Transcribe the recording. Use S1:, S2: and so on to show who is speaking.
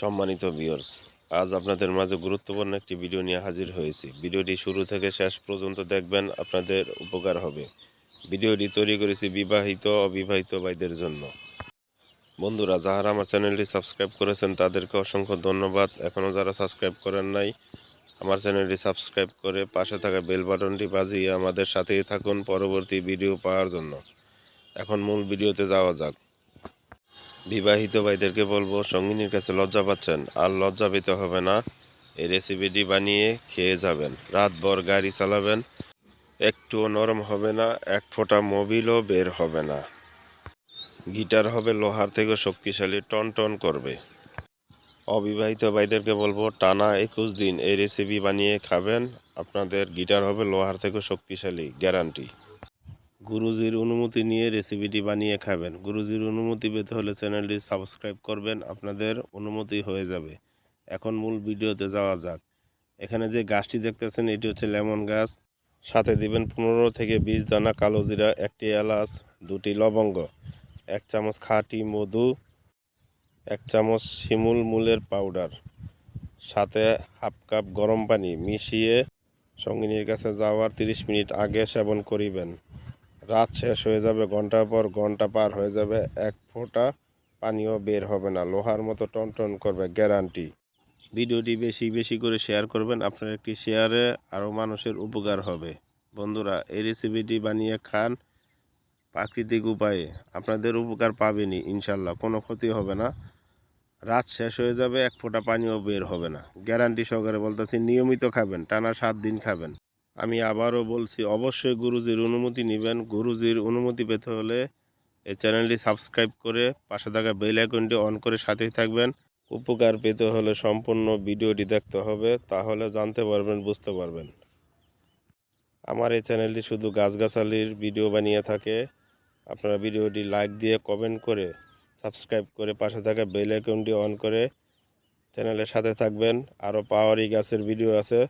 S1: সম্মানিত ভিউয়ার্স আজ আপনাদের মাঝে গুরুত্বপূর্ণ একটি ভিডিও নিয়ে হাজির হয়েছি। ভিডিওটি শুরু থেকে শেষ পর্যন্ত দেখবেন, আপনাদের উপকার হবে। ভিডিওটি তৈরি করেছি বিবাহিত, অবিবাহিত ভাইদের জন্য। বন্ধুরা যারা আমার চ্যানেলটি সাবস্ক্রাইব করেছেন, তাদেরকে অসংখ্য ধন্যবাদ। এখনও যারা সাবস্ক্রাইব করেন নাই, আমার চ্যানেলটি সাবস্ক্রাইব করে পাশে থাকা বেল বাটনটি বাজিয়ে আমাদের সাথেই থাকুন পরবর্তী ভিডিও পাওয়ার জন্য। এখন মূল ভিডিওতে যাওয়া যাক। বিবাহিত ভাইদেরকে বলব, সঙ্গিনীর কাছে লজ্জা পাচ্ছেন। আর লজ্জা পেতে হবে না, এই রেসিপিটি বানিয়ে খেয়ে যাবেন। রাতভর গাড়ি চালাবেন, একটুও নরম হবে না, এক ফোঁটা মোবিলও বের হবে না। গিটার হবে, লোহার থেকে শক্তিশালী টন টন করবে। অবিবাহিত ভাইদেরকে বলব, টানা একুশ দিন এই রেসিপি বানিয়ে খাবেন। আপনাদের গিটার হবে, লোহার থেকে শক্তিশালী গ্যারান্টি গুরুজির অনুমতি নিয়ে রেসিপিটি বানিয়ে খাবেন। গুরুজির অনুমতি পেতে হলে চ্যানেলটি সাবস্ক্রাইব করবেন, আপনাদের অনুমতি হয়ে যাবে। এখন মূল ভিডিওতে যাওয়া যাক। এখানে যে গাছটি দেখতেছেন, এটি হচ্ছে লেমন গাছ। সাথে দিবেন পনেরো থেকে বিশ দানা কালো জিরা, একটি এলাচ, দুটি লবঙ্গ, এক চামচ খাঁটি মধু, এক চামচ শিমুল মূলের পাউডার সাথে হাফ কাপ গরম পানি মিশিয়ে সঙ্গিনীর কাছে যাওয়ার তিরিশ মিনিট আগে সেবন করিবেন। রাত শেষ হয়ে যাবে, ঘণ্টার পর ঘণ্টা পার হয়ে যাবে, এক ফোঁটা পানিও বের হবে না। লোহার মতো টনটন করবে, গ্যারান্টি। ভিডিওটি বেশি বেশি করে শেয়ার করবেন, আপনার একটি শেয়ারে আরও মানুষের উপকার হবে। বন্ধুরা, এই রেসিপিটি বানিয়ে খান প্রাকৃতিক উপায়ে। আপনাদের উপকার পাবেনি ইনশাল্লাহ, কোনো ক্ষতি হবে না। রাত শেষ হয়ে যাবে, এক ফোঁটা পানিও বের হবে না। গ্যারান্টি সহকারে বলতেছি, নিয়মিত খাবেন, টানা সাত দিন খাবেন। আমি আবারও বলছি, অবশ্যই গুরুজির অনুমতি নেবেন। গুরুজির অনুমতি পেতে হলে এই চ্যানেলটি সাবস্ক্রাইব করে পাশে থাকা বেল আইকনটি অন করে সাথেই থাকবেন। উপকার পেতে হলে সম্পূর্ণ ভিডিওটি দেখতে হবে, তাহলে জানতে পারবেন, বুঝতে পারবেন। আমার এই চ্যানেলটি শুধু গাছগাছালির ভিডিও বানিয়ে থাকে। আপনারা ভিডিওটি লাইক দিয়ে, কমেন্ট করে, সাবস্ক্রাইব করে পাশে থাকা বেল আইকনটি অন করে চ্যানেলের সাথে থাকবেন। আরও পাওয়ারি গাছের ভিডিও আছে।